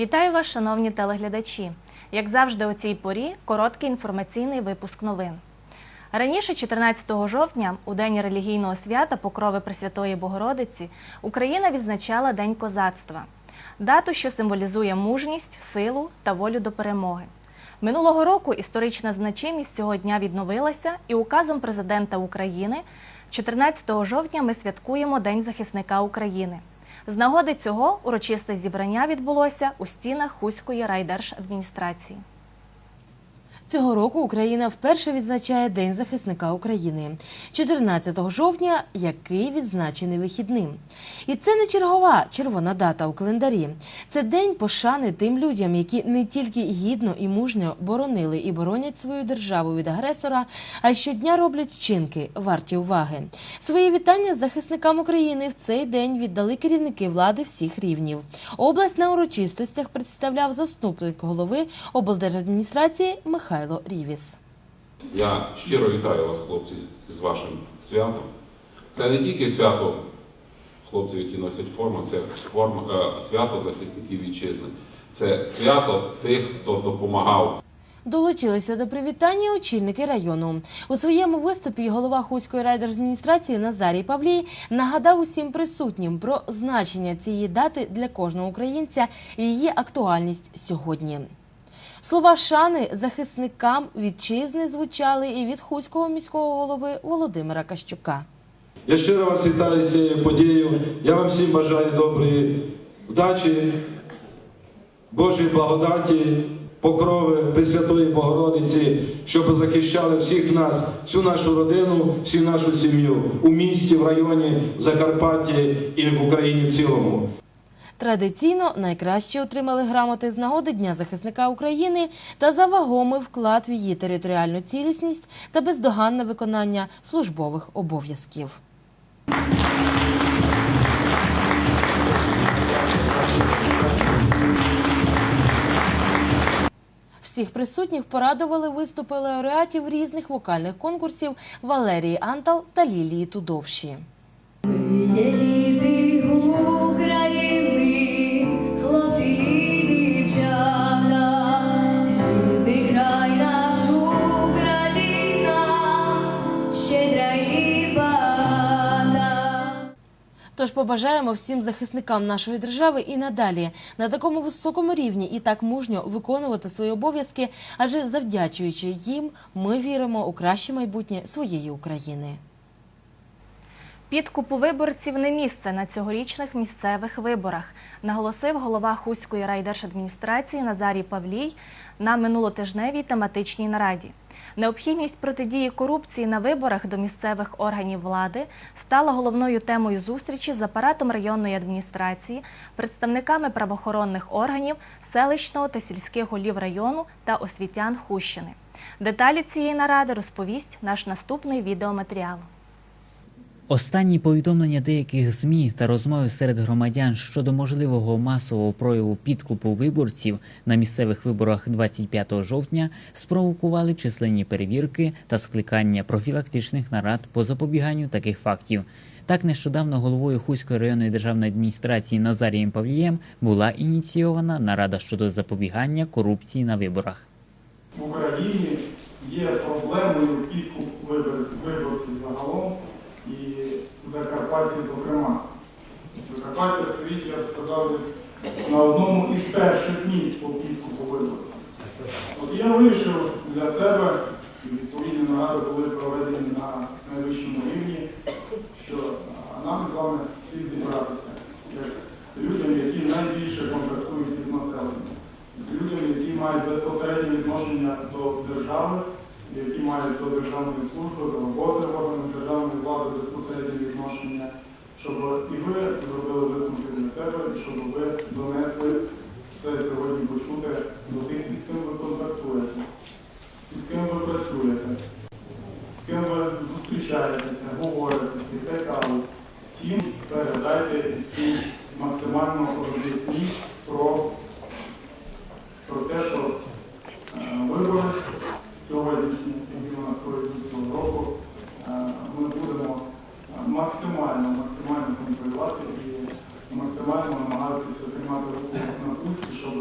Вітаю вас, шановні телеглядачі. Як завжди, у цій порі короткий інформаційний випуск новин. Раніше, 14 жовтня, у день релігійного свята Покрови Пресвятої Богородиці, Україна відзначала День козацтва, дату, що символізує мужність, силу та волю до перемоги. Минулого року історична значимість цього дня відновилася, і указом президента України 14 жовтня ми святкуємо День захисника України. З нагоди цього урочисте зібрання відбулося у стінах Хуської райдержадміністрації. Цього року Україна вперше відзначає День захисника України 14 жовтня, який відзначений вихідним. І це не чергова червона дата у календарі. Це день пошани тим людям, які не тільки гідно і мужньо боронили і боронять свою державу від агресора, а й щодня роблять вчинки варті уваги. Свої вітання захисникам України в цей день віддали керівники влади всіх рівнів. Область на урочистостях представляв заступник голови облдержадміністрації Михайло Рівіс. Я щиро вітаю вас, хлопці, з вашим святом. Це не тільки свято хлопців, які носять форму, це форма, е, свято захисників вітчизни. Це свято тих, хто допомагав Долучилися до привітання очільники району. У своєму виступі голова Хуської райдержадміністрації Назарій Павлій нагадав усім присутнім про значення цієї дати для кожного українця і її актуальність сьогодні. Слова шани захисникам вітчизни звучали і від Хуського міського голови Володимира Кащука. Я щиро вас вітаю з цією подією. Я вам всім бажаю доброї вдачі, Божої благодаті, покрови Пресвятої Богородиці, щоб захищали всіх нас, всю нашу родину, всю нашу сім'ю у місті, в районі, в Закарпатті і в Україні в цілому. Традиційно найкраще отримали грамоти з нагоди Дня захисника України та за вагомий вклад в її територіальну цілісність та бездоганне виконання службових обов'язків. Всіх присутніх порадували виступи лауреатів різних вокальних конкурсів Валерії Антал та Лілії Тудовші. Тож побажаємо всім захисникам нашої держави і надалі на такому високому рівні і так мужньо виконувати свої обов'язки, адже завдячуючи їм, ми віримо у краще майбутнє своєї України. Підкупу виборців не місце на цьогорічних місцевих виборах, наголосив голова Хуської райдержадміністрації Назарій Павлій на минулотижневій тематичній нараді. Необхідність протидії корупції на виборах до місцевих органів влади стала головною темою зустрічі з апаратом районної адміністрації, представниками правоохоронних органів, селищного та сільських голів району та освітян Хущини. Деталі цієї наради розповість наш наступний відеоматеріал. Останні повідомлення деяких ЗМІ та розмови серед громадян щодо можливого масового прояву підкупу виборців на місцевих виборах 25 жовтня спровокували численні перевірки та скликання профілактичних нарад по запобіганню таких фактів. Так, нещодавно головою Хуської районної державної адміністрації Назарієм Павлієм була ініційована нарада щодо запобігання корупції на виборах. в Україні є проблемою підкуп вибор- виборців в Закарпатті, зокрема. Закарпаття стоїть, я сказав, на одному із перших місць по підкупу виборців. От я вирішив для себе, і відповідні наради були проведені на найвищому рівні, що нам з вами слід зібратися як людям, які найбільше контактують із населенням людям, які мають безпосереднє відношення до держави, які мають до державної служби, до роботи органів безпосереднє відношення, щоб і ви зробили висновки для себе, щоб ви донесли цей сьогодні почуте до тих, із ким ви контактуєте, із ким ви працюєте, з ким ви зустрічаєтеся, говорите, п'єте каву. Всім передайте і всім максимально роз'ясніть про про те, що е, вибори сьогоднішні, які у нас пройдуть цього року, е, ми будемо е, максимально, максимально контролювати і максимально намагатися тримати руку на пульсі, щоб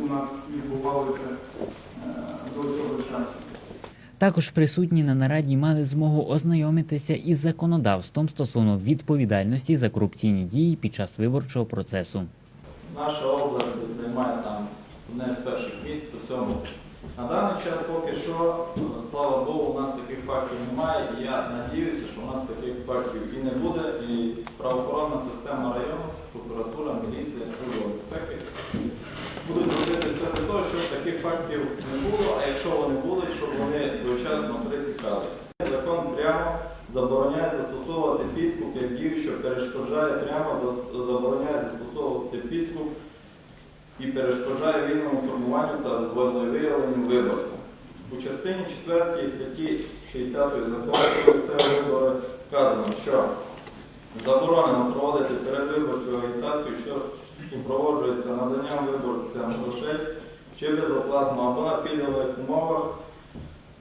у нас відбувалися е, до цього часу. Також присутні на нараді мали змогу ознайомитися із законодавством стосовно відповідальності за корупційні дії під час виборчого процесу. Наша область займає там одне з перших місць у цьому. На даний час поки що, е, слава Богу, у нас таких фактів немає, і я надіюся, що у нас таких фактів і не буде, і правоохоронна система району, прокуратура, міліція, служба безпеки будуть робити все для того, щоб таких фактів не було, а якщо вони щоб вони своєчасно присікалися. Закон прямо забороняє застосовувати підкуп як дію, що перешкоджає прямо забороняє застосовувати підкуп і перешкоджає вільному формуванню та волевиявленню виборця. У частині 4 статті 60 закону про місцеві вибори вказано, що заборонено проводити передвиборчу агітацію, що супроводжується наданням виборцям грошей чи безоплатно або на пільгових умовах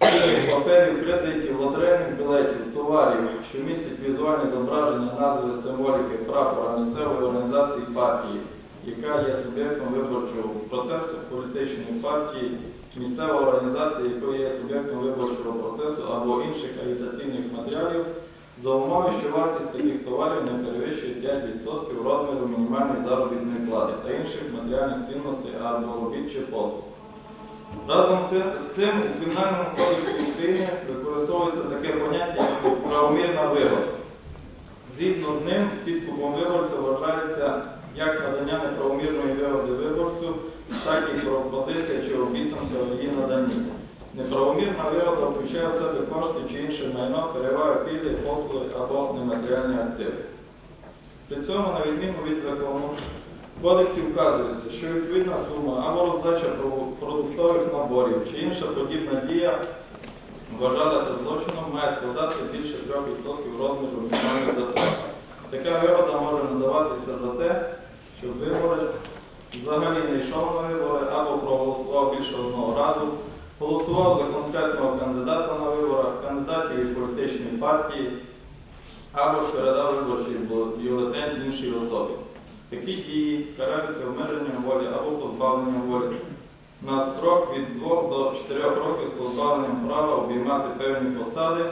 паперів, кредитів, лотерейних білетів, товарів, що містять візуальне зображення назви символіки прапора місцевої організації партії, яка є суб'єктом виборчого процесу політичної партії, місцева організація, якої є суб'єктом виборчого процесу або інших агітаційних матеріалів, за умови, що вартість таких товарів не перевищує 5% розміру мінімальної заробітної плати та інших матеріальних цінностей або робіт чи послуг. Разом з тим у Кримінальному кодексі України використовується таке поняття, як правомірна вигода. Згідно з ним, підкупом виборця вважається як надання неправомірної вигоди виборцю, так і пропозиція чи обіцянка її наданні. Неправомірна вигода включає в себе кошти чи інше майно, переваги пільги, послуги або нематеріальні активи. При цьому, на відміну від закону, кодексі вказується, що відповідна сума або роздача продуктових наборів чи інша подібна дія вважалася злочином, має складати більше 3% розміру мінімальної заплати. Така вигода може надаватися за те, що виборець взагалі не йшов на вибори або проголосував більше одного разу, голосував за конкретного кандидата на виборах, кандидатів від політичної партії, або ж передав виборчий бюлетень іншій особі. Такі дії караються обмеженням волі або позбавленням волі на строк від 2 до 4 років з позбавленням права обіймати певні посади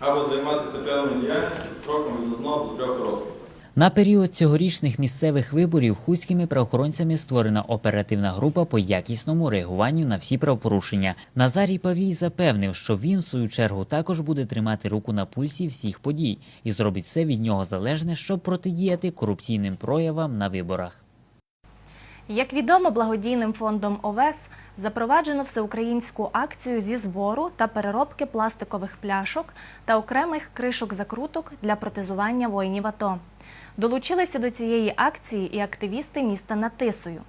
або займатися певною діяльністю строком від 1 до 3 років. На період цьогорічних місцевих виборів хуськими правоохоронцями створена оперативна група по якісному реагуванню на всі правопорушення. Назарій Павій запевнив, що він, в свою чергу, також буде тримати руку на пульсі всіх подій і зробить все від нього залежне, щоб протидіяти корупційним проявам на виборах. Як відомо, благодійним фондом ОВЕС запроваджено всеукраїнську акцію зі збору та переробки пластикових пляшок та окремих кришок закруток для протезування воїнів АТО. Долучилися до цієї акції і активісти міста Натисою.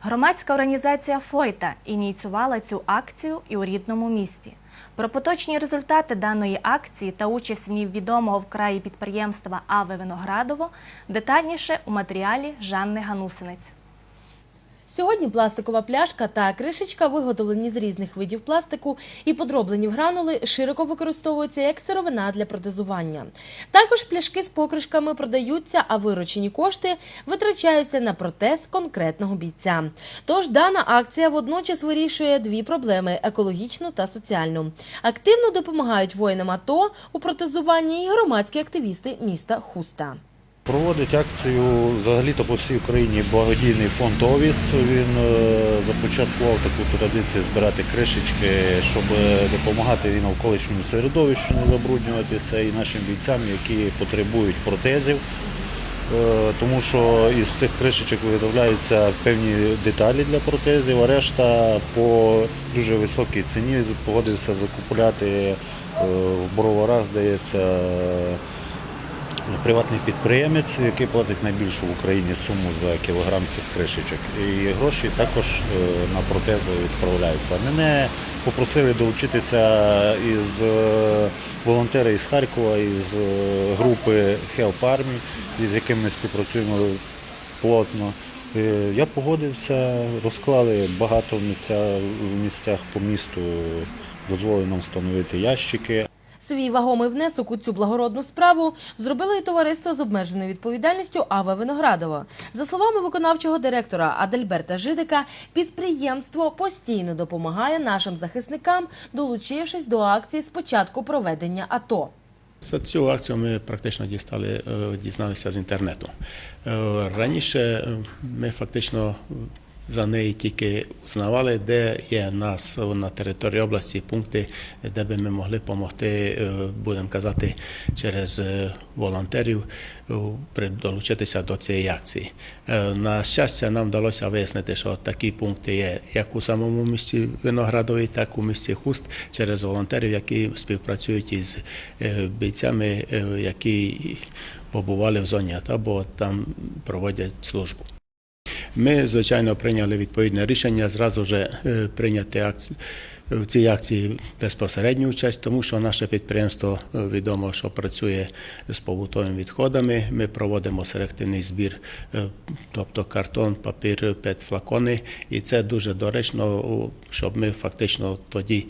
Громадська організація Фойта ініціювала цю акцію і у рідному місті. Про поточні результати даної акції та участь в ній відомого в краї підприємства Аве Виноградово детальніше у матеріалі Жанни Ганусинець. Сьогодні пластикова пляшка та кришечка, виготовлені з різних видів пластику і подроблені в гранули, широко використовуються як сировина для протезування. Також пляшки з покришками продаються, а виручені кошти витрачаються на протез конкретного бійця. Тож дана акція водночас вирішує дві проблеми екологічну та соціальну. Активно допомагають воїнам АТО у протезуванні і громадські активісти міста Хуста. Проводить акцію взагалі-то по всій Україні благодійний фонд ОВІС. Він е, започаткував таку традицію збирати кришечки, щоб е, допомагати і навколишньому середовищу не забруднюватися, і нашим бійцям, які потребують протезів. Е, Тому що із цих кришечок виготовляються певні деталі для протезів, а решта по дуже високій ціні погодився закупляти в броварах, здається, приватний підприємець, який платить найбільшу в Україні суму за кілограм цих кришечок. І гроші також е, на протези відправляються. Мене попросили долучитися із е, волонтери із Харкова, із е, групи Help Army, з якими ми співпрацюємо плотно. Я погодився, розклали багато в місцях, в місцях по місту, дозволили нам встановити ящики. Свій вагомий внесок у цю благородну справу зробило і товариство з обмеженою відповідальністю Ава Виноградова. За словами виконавчого директора Адальберта Жидика, підприємство постійно допомагає нашим захисникам, долучившись до акції з початку проведення АТО. За цю акцію ми практично дістали, е, дізналися з інтернету. Е, Раніше е, ми фактично за неї тільки узнавали, де є нас на території області пункти, де би ми могли допомогти, будемо казати, через е, волонтерів е, долучитися до цієї акції. Е, На щастя, нам вдалося вияснити, що такі пункти є як у самому місті Виноградові, так і у місті Хуст через волонтерів, які співпрацюють із е, бійцями, е, які побували в зоні АТО, або там проводять службу. Ми, звичайно, прийняли відповідне рішення зразу ж е, прийняти акцію. В цій акції безпосередню участь, тому що наше підприємство е, відомо, що працює з побутовими відходами. Ми проводимо селективний збір, е, тобто картон, папір, пет флакони, і це дуже доречно, щоб ми фактично тоді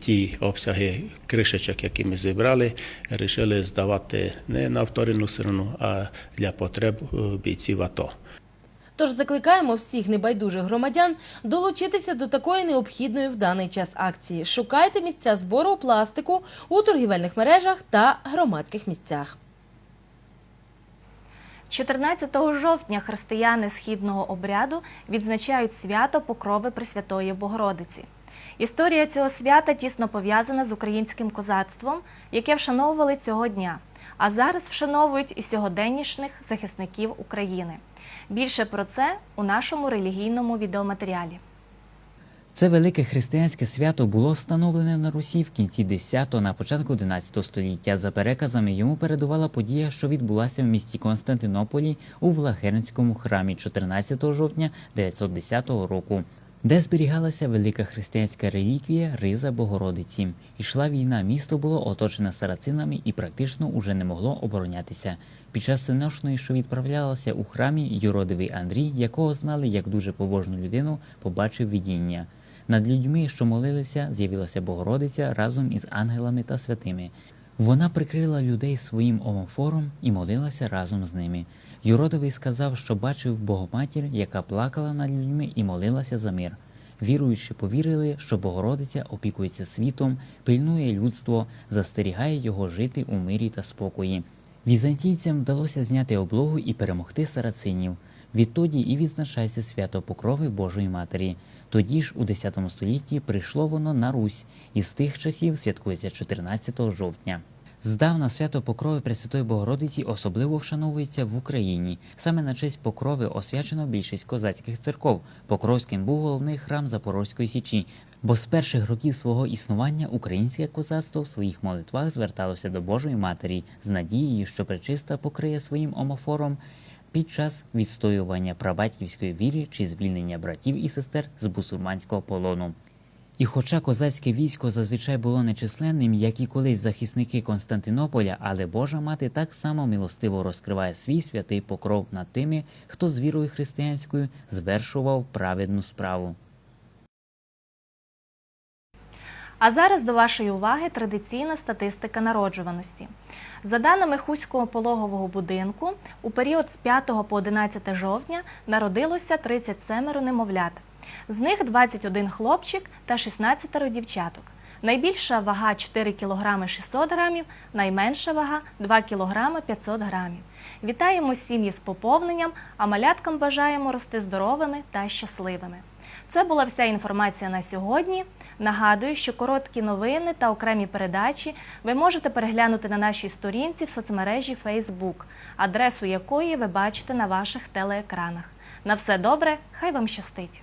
ті обсяги кришечок, які ми зібрали, вирішили здавати не на вторинну сторону, а для потреб бійців АТО. Тож закликаємо всіх небайдужих громадян долучитися до такої необхідної в даний час акції. Шукайте місця збору пластику у торгівельних мережах та громадських місцях. 14 жовтня християни східного обряду відзначають свято Покрови Пресвятої Богородиці. Історія цього свята тісно пов'язана з українським козацтвом, яке вшановували цього дня, а зараз вшановують і сьогоденнішніх захисників України. Більше про це у нашому релігійному відеоматеріалі. Це велике християнське свято було встановлене на Русі в кінці 10-го, на початку 11 століття. За переказами йому передувала подія, що відбулася в місті Константинополі у Влагернському храмі 14 жовтня 910 року. Де зберігалася велика християнська реліквія Риза Богородиці. Ішла війна, місто було оточене сарацинами і практично уже не могло оборонятися. Під час синошної, що відправлялася у храмі, юродивий Андрій, якого знали як дуже побожну людину, побачив видіння. Над людьми, що молилися, з'явилася Богородиця разом із ангелами та святими. Вона прикрила людей своїм омофором і молилася разом з ними. Юродовий сказав, що бачив Богоматір, яка плакала над людьми і молилася за мир. Віруючи, повірили, що Богородиця опікується світом, пильнує людство, застерігає його жити у мирі та спокої. Візантійцям вдалося зняти облогу і перемогти сарацинів. Відтоді і відзначається свято Покрови Божої Матері. Тоді ж, у X столітті, прийшло воно на Русь, і з тих часів святкується 14 жовтня. Здавна свято Покрови Пресвятої Богородиці особливо вшановується в Україні. Саме на честь Покрови освячено більшість козацьких церков. Покровським був головний храм Запорозької січі. Бо з перших років свого існування українське козацтво в своїх молитвах зверталося до Божої Матері з надією, що пречиста покриє своїм омофором під час відстоювання прабатьківської віри чи звільнення братів і сестер з бусурманського полону. І хоча козацьке військо зазвичай було нечисленним, як і колись захисники Константинополя, але Божа мати так само милостиво розкриває свій святий покров над тими, хто з вірою християнською звершував праведну справу. А зараз до вашої уваги традиційна статистика народжуваності. За даними Хуського пологового будинку, у період з 5 по 11 жовтня народилося 37 немовлят. З них 21 хлопчик та 16 дівчаток. Найбільша вага 4 кг 600 грамів, найменша вага 2 кг 500 грамів. Вітаємо сім'ї з поповненням, а маляткам бажаємо рости здоровими та щасливими. Це була вся інформація на сьогодні. Нагадую, що короткі новини та окремі передачі ви можете переглянути на нашій сторінці в соцмережі Facebook, адресу якої ви бачите на ваших телеекранах. На все добре, хай вам щастить!